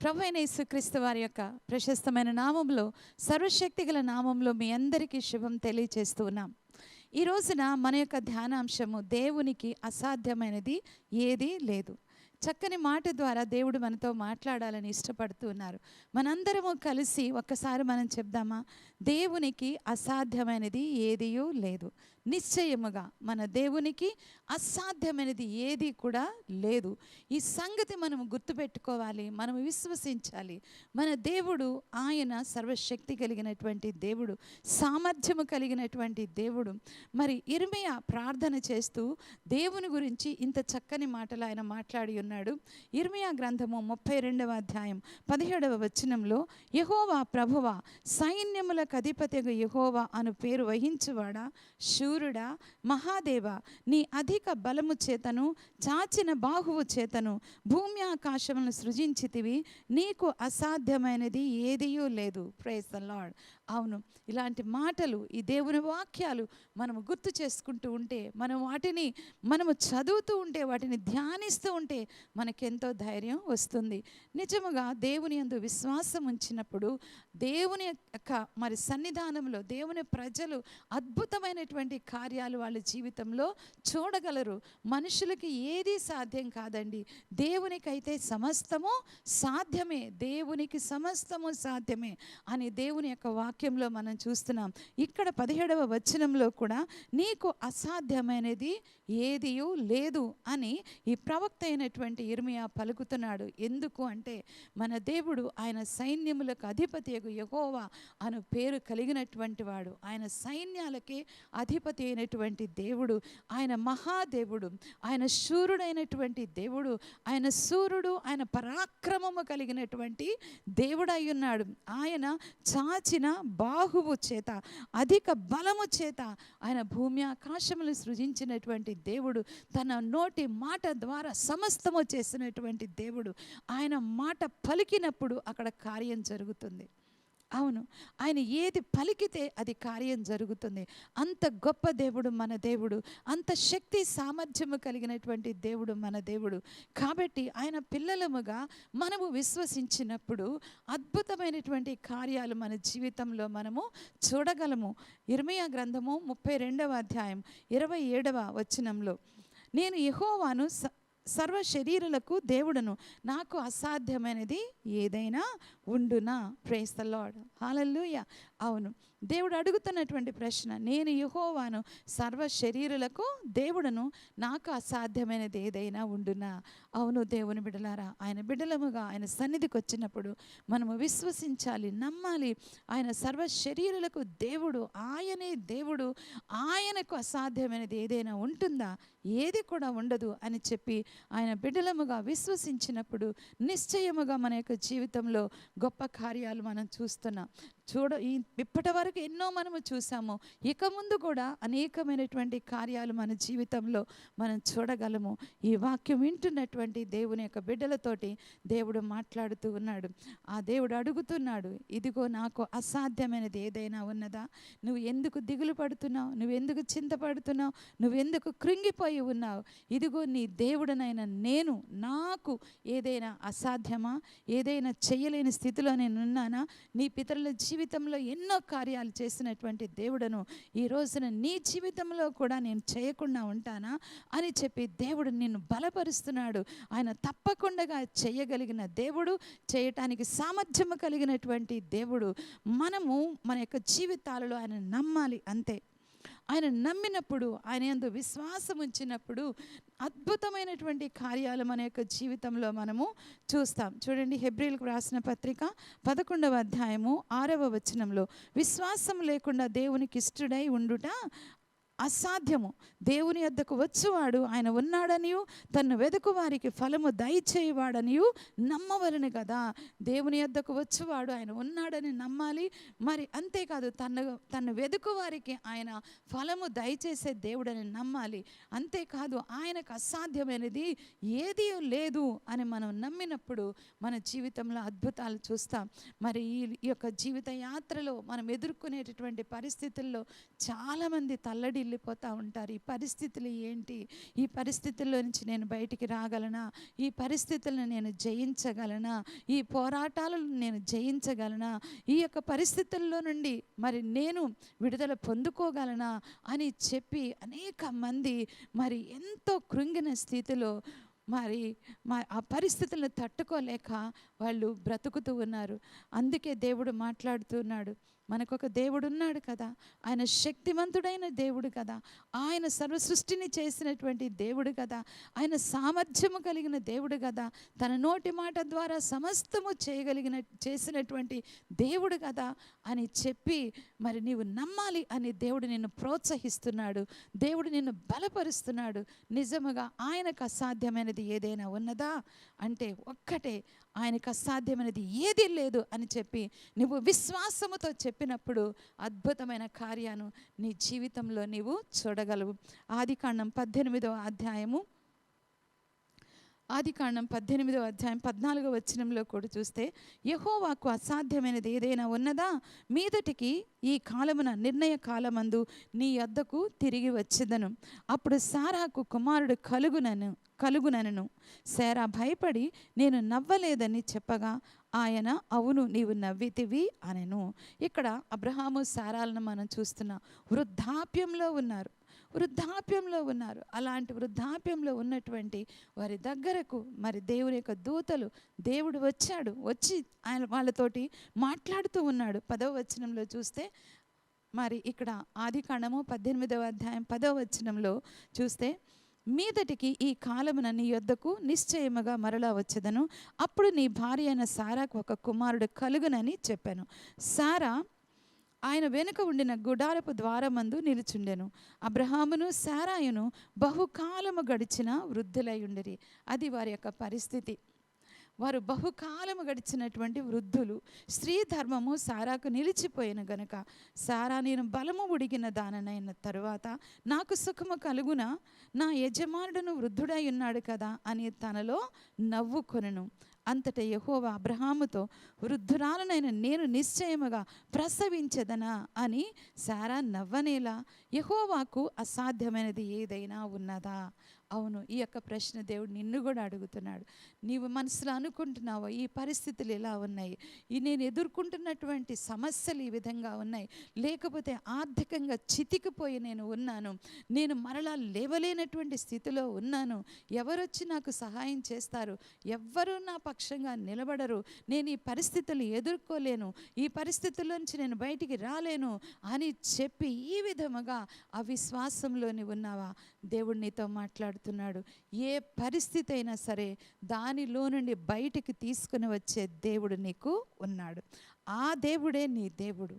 ప్రభు అయిన యేసుక్రీస్తు వారి యొక్క ప్రశస్తమైన నామంలో సర్వశక్తి గల నామంలో మీ అందరికీ శుభం తెలియచేస్తూ ఉన్నాం. ఈ రోజున మన యొక్క ధ్యానాంశము దేవునికి అసాధ్యమైనది ఏదీ లేదు. చక్కని మాట ద్వారా దేవుడు మనతో మాట్లాడాలని ఇష్టపడుతున్నారు మనందరము కలిసి ఒక్కసారి మనం చెప్దామా? దేవునికి అసాధ్యమైనది ఏదియూ లేదు. నిశ్చయముగా మన దేవునికి అసాధ్యమైనది ఏది కూడా లేదు. ఈ సంగతి మనం గుర్తుపెట్టుకోవాలి మనం విశ్వసించాలి. మన దేవుడు ఆయన సర్వశక్తి కలిగినటువంటి దేవుడు సామర్థ్యము కలిగినటువంటి దేవుడు. మరి ఇరుమయ ప్రార్థన చేస్తూ దేవుని గురించి ఇంత చక్కని మాటలు ఆయన మాట్లాడి అన్నాడు ఇర్మియా గ్రంథము ముప్పై రెండవ అధ్యాయం పదిహేడవ వచనంలో యహోవా ప్రభువా సైన్యములకు అధిపతిగా యహోవా అను పేరు వహించువాడా? శూరుడా? మహాదేవ? నీ అధిక బలము చేతను చాచిన బాహువు చేతను భూమి ఆకాశములను సృజించితివి నీకు అసాధ్యమైనది ఏదియూ లేదు. ప్రేస్ ద లార్డ్ అవును ఇలాంటి మాటలు ఈ దేవుని వాక్యాలు మనము గుర్తు చేసుకుంటూ ఉంటే మనం వాటిని మనము చదువుతూ ఉంటే వాటిని ధ్యానిస్తూ ఉంటే మనకెంతో ధైర్యం వస్తుంది. నిజముగా దేవుని యందు విశ్వాసం ఉంచినప్పుడు దేవుని యొక్క మరి సన్నిధానంలో దేవుని ప్రజలు అద్భుతమైనటువంటి కార్యాలు వాళ్ళ జీవితంలో చూడగలరు. మనుషులకి ఏది సాధ్యం కాదండి. దేవునికైతే సమస్తము సాధ్యమే. దేవునికి సమస్తము సాధ్యమే అని దేవుని యొక్క వాక్యంలో మనం చూస్తున్నాం. ఇక్కడ పదిహేడవ వచనంలో కూడా నీకు అసాధ్యమైనది ఏదియూ లేదు అని ఈ ప్రవక్త అయినటువంటి ఇర్మియా పలుకుతున్నాడు. ఎందుకు అంటే మన దేవుడు ఆయన సైన్యములకు అధిపతి యగోవా అను పేరు కలిగినటువంటి వాడు. ఆయన సైన్యాలకే అధిపతి అయినటువంటి దేవుడు ఆయన మహాదేవుడు ఆయన శూరుడైనటువంటి దేవుడు ఆయన సూర్యుడు ఆయన పరాక్రమము కలిగినటువంటి దేవుడు అయి ఉన్నాడు. ఆయన చాచిన బాహువు చేత అధిక బలము చేత ఆయన భూమి ఆకాశములు సృజించినటువంటి దేవుడు తన నోటి మాట ద్వారా సమస్తము చేసినటువంటి దేవుడు ఆయన మాట పలికినప్పుడు అక్కడ కార్యం జరుగుతుంది. అవును ఆయన ఏది పలికితే అది కార్యం జరుగుతుంది. అంత గొప్ప దేవుడు మన దేవుడు అంత శక్తి సామర్థ్యము కలిగినటువంటి దేవుడు మన దేవుడు. కాబట్టి ఆయన పిల్లలముగా మనము విశ్వసించినప్పుడు అద్భుతమైనటువంటి కార్యాలు మన జీవితంలో మనము చూడగలము. ఇర్మియా గ్రంథము ముప్పై రెండవ అధ్యాయం ఇరవై ఏడవ వచనంలో నేను యహోవాను సర్వ శరీరులకు దేవుడను. నాకు అసాధ్యమైనది ఏదైనా ఉండునా? ప్రేస్ ద లాడ్ హాలూయ అవును. దేవుడు అడుగుతున్నటువంటి ప్రశ్న నేను యుహోవాను సర్వ శరీరులకు దేవుడను నాకు అసాధ్యమైనది ఏదైనా ఉండునా? అవును దేవుని బిడలారా ఆయన బిడలముగా ఆయన సన్నిధికి వచ్చినప్పుడు మనము విశ్వసించాలి నమ్మాలి. ఆయన సర్వ శరీరులకు దేవుడు ఆయనే దేవుడు ఆయనకు అసాధ్యమైనది ఏదైనా ఉంటుందా? ఏది కూడా ఉండదు అని చెప్పి ఆయన బిడ్డలముగా విశ్వసించినప్పుడు నిశ్చయముగా మన యొక్క జీవితంలో గొప్ప కార్యాలు మనం చూస్తున్నాం. చూడ ఈ ఇప్పటి వరకు ఎన్నో మనము చూసాము. ఇక ముందు కూడా అనేకమైనటువంటి కార్యాలు మన జీవితంలో మనం చూడగలము. ఈ వాక్యం వింటున్నటువంటి దేవుని యొక్క బిడ్డలతోటి దేవుడు మాట్లాడుతూ ఉన్నాడు. ఆ దేవుడు అడుగుతున్నాడు ఇదిగో నాకు అసాధ్యమైనది ఏదైనా ఉన్నదా? నువ్వు ఎందుకు దిగులు పడుతున్నావు? నువ్వు ఎందుకు చింతపడుతున్నావు? నువ్వెందుకు కృంగిపోయి ఉన్నావు? ఇదిగో నీ దేవుడనైన నేను నాకు ఏదైనా అసాధ్యమా? ఏదైనా చేయలేని స్థితిలో నేను ఉన్నానా నీ పితరుల జీవితంలో ఎన్నో కార్యాలు చేసినటువంటి దేవుడను ఈ రోజున నీ జీవితంలో కూడా నేను చేయకుండా ఉంటానా అని చెప్పి దేవుడు నిన్ను బలపరుస్తున్నాడు. ఆయన తప్పకుండా చేయగలిగిన దేవుడు చేయటానికి సామర్థ్యము కలిగినటువంటి దేవుడు. మనము మన యొక్క జీవితాలలో ఆయన నమ్మాలి అంతే. ఆయన నమ్మినప్పుడు ఆయన ఎందు విశ్వాసం ఉంచినప్పుడు అద్భుతమైనటువంటి కార్యాలు మన యొక్క జీవితంలో మనము చూస్తాం. చూడండి హెబ్రిల్కు రాసిన పత్రిక పదకొండవ అధ్యాయము ఆరవ వచనంలో విశ్వాసం లేకుండా దేవునికి ఇష్టడై ఉండుట అసాధ్యము. దేవుని వద్దకు వచ్చువాడు ఆయన ఉన్నాడనియు తను వెదకు వారికి ఫలము దయచేయవాడనియు నమ్మవలను కదా దేవుని వద్దకు వచ్చువాడు ఆయన ఉన్నాడని నమ్మాలి. మరి అంతేకాదు తన తను వెతుకు వారికి ఆయన ఫలము దయచేసే దేవుడని నమ్మాలి. అంతేకాదు ఆయనకు అసాధ్యమైనది ఏదీ లేదు అని మనం నమ్మినప్పుడు మన జీవితంలో అద్భుతాలు చూస్తాం. మరి ఈ యొక్క జీవిత యాత్రలో మనం ఎదుర్కొనేటటువంటి పరిస్థితుల్లో చాలామంది తల్లడి సొమ్మసిల్లిపోతూ ఉంటారు. ఈ పరిస్థితులు ఏంటి? ఈ పరిస్థితుల్లో నుంచి నేను బయటికి రాగలనా? ఈ పరిస్థితులను నేను జయించగలనా? ఈ పోరాటాలను నేను జయించగలనా? ఈ యొక్క పరిస్థితుల్లో నుండి మరి నేను విడుదల పొందుకోగలనా? అని చెప్పి అనేక మంది మరి ఎంతో కృంగిన స్థితిలో మరి మా ఆ పరిస్థితులను తట్టుకోలేక వాళ్ళు బ్రతుకుతూ ఉన్నారు. అందుకే దేవుడు మాట్లాడుతున్నాడు. మనకొక దేవుడు ఉన్నాడు కదా. ఆయన శక్తివంతుడైన దేవుడు కదా. ఆయన సర్వ సృష్టిని చేసినటువంటి దేవుడు కదా. ఆయన సామర్థ్యము కలిగిన దేవుడు కదా. తన నోటి మాట ద్వారా సమస్తము చేయగలిగిన చేసినటువంటి దేవుడు కదా అని చెప్పి మరి నీవు నమ్మాలి అని దేవుడు నిన్ను ప్రోత్సహిస్తున్నాడు. దేవుడు నిన్ను బలపరుస్తున్నాడు. నిజముగా ఆయనకు అసాధ్యమైనది ఏదైనా ఉన్నదా? అంటే ఒక్కటే ఆయనకు అసాధ్యమైనది ఏదీ లేదు అని చెప్పి నువ్వు విశ్వాసముతో చెప్పినప్పుడు అద్భుతమైన కార్యాను నీ జీవితంలో నీవు చూడగలవు. ఆదికాండం పద్దెనిమిదవ అధ్యాయము ఆదికాండం పద్దెనిమిదో అధ్యాయం పద్నాలుగో వచనంలో కూడా చూస్తే యహోవాకు అసాధ్యమైనది ఏదైనా ఉన్నదా? మీదటికి ఈ కాలమున నిర్ణయ కాలమందు నీ యొద్దకు తిరిగి వచ్చేదను. అప్పుడు సారాకు కుమారుడు కలుగునను కలుగునను. సారా భయపడి నేను నవ్వలేదని చెప్పగా ఆయన అవును నీవు నవ్వితివి అనెను. ఇక్కడ అబ్రహాము సారాలను మనం చూస్తున్నాం వృద్ధాప్యంలో ఉన్నారు. వృద్ధాప్యంలో ఉన్నారు. అలాంటి వృద్ధాప్యంలో ఉన్నటువంటి వారి దగ్గరకు మరి దేవుని యొక్క దూతలు దేవుడు వచ్చాడు వచ్చి ఆయన వాళ్ళతోటి మాట్లాడుతూ ఉన్నాడు. పదవ వచనంలో చూస్తే మరి ఇక్కడ ఆది కాండము పద్దెనిమిదవ అధ్యాయం పదవ వచనంలో చూస్తే మీదటికి ఈ కాలమున నీ యొద్దకు నిశ్చయముగా మరలా వచ్చేదను. అప్పుడు నీ భార్య అయిన సారాకు ఒక కుమారుడు కలుగునని చెప్పాను. సారా ఆయన వెనుక ఉండిన గుడారపు ద్వారమందు నిలుచుండెను. అబ్రహామును సారాయును బహుకాలము గడిచిన వృద్ధులై ఉండిరి. అది వారి యొక్క పరిస్థితి. వారు బహుకాలము గడిచినటువంటి వృద్ధులు స్త్రీ ధర్మము సారాకు నిలిచిపోయిన గనుక సారా నేను బలము ఉడిగిన దాననైన తరువాత నాకు సుఖము కలుగున నా యజమానుడును వృద్ధుడై ఉన్నాడు కదా అని తనలో నవ్వుకొనను. అంతట యెహోవా అబ్రహాముతో వృద్ధురాలనైన నేను నిశ్చయముగా ప్రసవించదనా? అని సారా నవ్వనేలా యహోవాకు అసాధ్యమైనది ఏదైనా ఉన్నదా? అవును ఈ యొక్క ప్రశ్న దేవుడు నిన్ను కూడా అడుగుతున్నాడు. నీవు మనసులో అనుకుంటున్నావా ఈ పరిస్థితులు ఇలా ఉన్నాయి? ఈ నేను ఎదుర్కొంటున్నటువంటి సమస్యలు ఈ విధంగా ఉన్నాయి. లేకపోతే ఆర్థికంగా చితికిపోయి నేను ఉన్నాను. నేను మరలా లేవలేనటువంటి స్థితిలో ఉన్నాను. ఎవరొచ్చి నాకు సహాయం చేస్తారు? ఎవ్వరూ నా పక్షంగా నిలబడరు. నేను ఈ పరిస్థితులు ఎదుర్కోలేను. ఈ పరిస్థితుల్లోంచి నేను బయటికి రాలేను అని చెప్పి ఈ విధముగా అవిశ్వాసంలోని ఉన్నావా? దేవుడు నీతో మాట్లాడుతున్నాడు. ఏ పరిస్థితి అయినా సరే దానిలో నుండి బయటికి తీసుకుని వచ్చే దేవుడు నీకు ఉన్నాడు. ఆ దేవుడే నీ దేవుడు.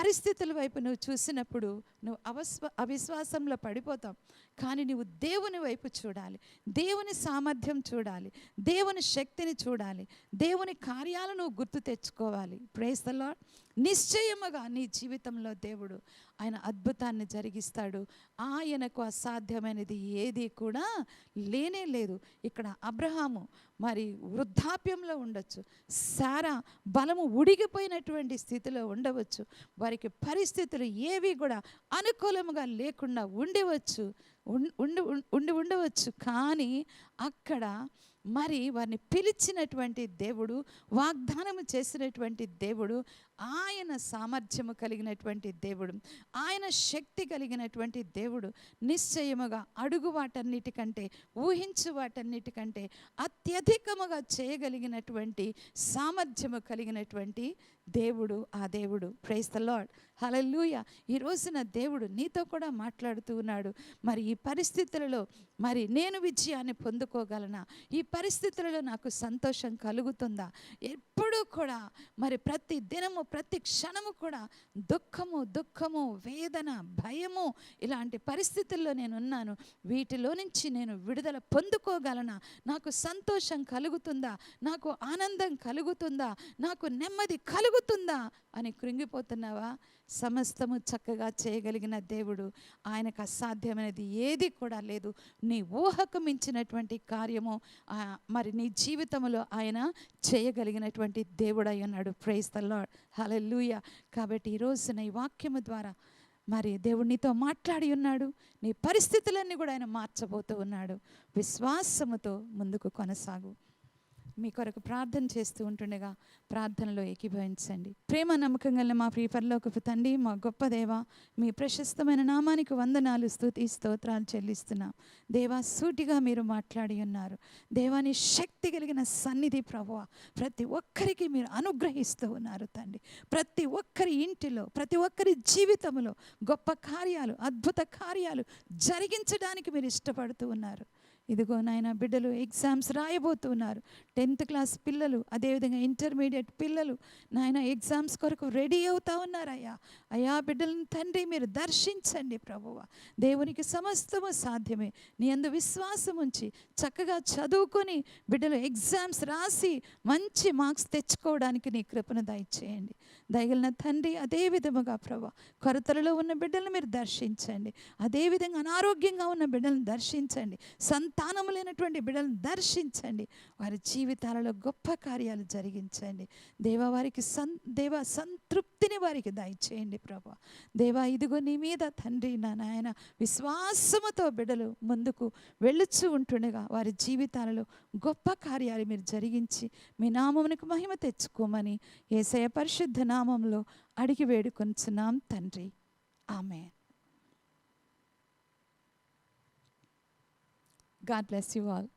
పరిస్థితుల వైపు నువ్వు చూసినప్పుడు నువ్వు అవస్వ అవిశ్వాసంలో పడిపోతావు. కానీ నువ్వు దేవుని వైపు చూడాలి. దేవుని సామర్థ్యం చూడాలి. దేవుని శక్తిని చూడాలి. దేవుని కార్యాలను నువ్వు గుర్తు తెచ్చుకోవాలి. ప్రేస్తలో నిశ్చయముగా నీ జీవితంలో దేవుడు ఆయన అద్భుతాన్ని జరిగిస్తాడు. ఆయనకు అసాధ్యమైనది ఏది కూడా లేనే లేదు. ఇక్కడ అబ్రహాము మరి వృద్ధాప్యంలో ఉండొచ్చు. సారా బలము ఉడిగిపోయినటువంటి స్థితిలో ఉండవచ్చు. వారికి పరిస్థితులు ఏవి కూడా అనుకూలముగా లేకుండా ఉండవచ్చు. ఉం- ఉండి ఉండి ఉండవచ్చు. కానీ అక్కడ మరి వారిని పిలిచినటువంటి దేవుడు వాగ్దానము చేసినటువంటి దేవుడు ఆయన సామర్థ్యము కలిగినటువంటి దేవుడు ఆయన శక్తి కలిగినటువంటి దేవుడు నిశ్చయముగా అడుగు వాటన్నిటికంటే ఊహించు వాటన్నిటికంటే అత్యధికముగా చేయగలిగినటువంటి సామర్థ్యము కలిగినటువంటి దేవుడు ఆ దేవుడు. ప్రైస్ ద లాడ్ హలలుయ ఈ రోజున దేవుడు నీతో కూడా మాట్లాడుతూ ఉన్నాడు. మరి ఈ పరిస్థితులలో మరి నేను విజయాన్ని పొందుకోగలనా? ఈ పరిస్థితులలో నాకు సంతోషం కలుగుతుందా? ఎప్పుడూ కూడా మరి ప్రతి దినము ప్రతి క్షణము కూడా దుఃఖము దుఃఖము వేదన భయము ఇలాంటి పరిస్థితుల్లో నేను ఉన్నాను వీటిలో నుంచి నేను విడుదల పొందుకోగలనా? నాకు సంతోషం కలుగుతుందా? నాకు ఆనందం కలుగుతుందా? నాకు నెమ్మది కలుగుతుందా? అని కృంగిపోతున్నావా? సమస్తము చక్కగా చేయగలిగిన దేవుడు. ఆయనకు అసాధ్యమైనది ఏది కూడా లేదు. నీ ఊహకు మించినటువంటి కార్యము మరి నీ జీవితంలో ఆయన చేయగలిగినటువంటి దేవుడు అయి ఉన్నాడు ప్రైజ్ ద లాడ్ కాబట్టి ఈరోజున ఈ వాక్యము ద్వారా మరి దేవుడు నీతో మాట్లాడి ఉన్నాడు. నీ పరిస్థితులన్నీ కూడా ఆయన మార్చబోతూ ఉన్నాడు. విశ్వాసముతో ముందుకు కొనసాగు. మీ కొరకు ప్రార్థన చేస్తూ ఉంటుండగా ప్రార్థనలో ఏకీభవించండి. ప్రేమ నమ్మకం గల మా ప్రియ పరలోకపు తండ్రి మా గొప్ప దేవ మీ ప్రశస్తమైన నామానికి వందనాలు స్థుతి స్తోత్రాలు చెల్లిస్తున్నాం. దేవా సూటిగా మీరు మాట్లాడి ఉన్నారు. దేవాని శక్తి కలిగిన సన్నిధి ప్రభువ ప్రతి ఒక్కరికి మీరు అనుగ్రహిస్తూ ఉన్నారు తండ్రి. ప్రతి ఒక్కరి ఇంటిలో ప్రతి ఒక్కరి జీవితంలో గొప్ప కార్యాలు అద్భుత కార్యాలు జరిగించడానికి మీరు ఇష్టపడుతూ ఉన్నారు. ఇదిగో నాయన బిడ్డలు ఎగ్జామ్స్ రాయబోతున్నారు. టెన్త్ క్లాస్ పిల్లలు అదేవిధంగా ఇంటర్మీడియట్ పిల్లలు నాయన ఎగ్జామ్స్ కొరకు రెడీ అవుతా ఉన్నారయ్యా. అయ్యా బిడ్డలను తండ్రి మీరు దర్శించండి ప్రభువ. దేవునికి సమస్తము సాధ్యమే. నీ అందు విశ్వాసం ఉంచి చక్కగా చదువుకొని బిడ్డలు ఎగ్జామ్స్ రాసి మంచి మార్క్స్ తెచ్చుకోవడానికి నీ కృపను దయచేయండి. దయగలిన తండ్రి అదే విధముగా ప్రభా కొరతలలో ఉన్న బిడ్డలను మీరు దర్శించండి. అదేవిధంగా అనారోగ్యంగా ఉన్న బిడ్డలను దర్శించండి. సంత సంతానము లేనటువంటి బిడ్డలను దర్శించండి. వారి జీవితాలలో గొప్ప కార్యాలు జరిగించండి. దేవా వారికి సం దేవా సంతృప్తిని వారికి దయచేయండి ప్రభా. దేవా ఇదిగో నీ మీద తండ్రి నా నాయన విశ్వాసముతో బిడ్డలు ముందుకు వెళ్ళుచూ ఉంటుండగా వారి జీవితాలలో గొప్ప కార్యాలు మీరు జరిగించి మీ నామమునకు మహిమ తెచ్చుకోమని ఏసయ పరిశుద్ధ నామంలో అడిగి వేడుకొంచున్నాం తండ్రి. ఆమె God bless you all.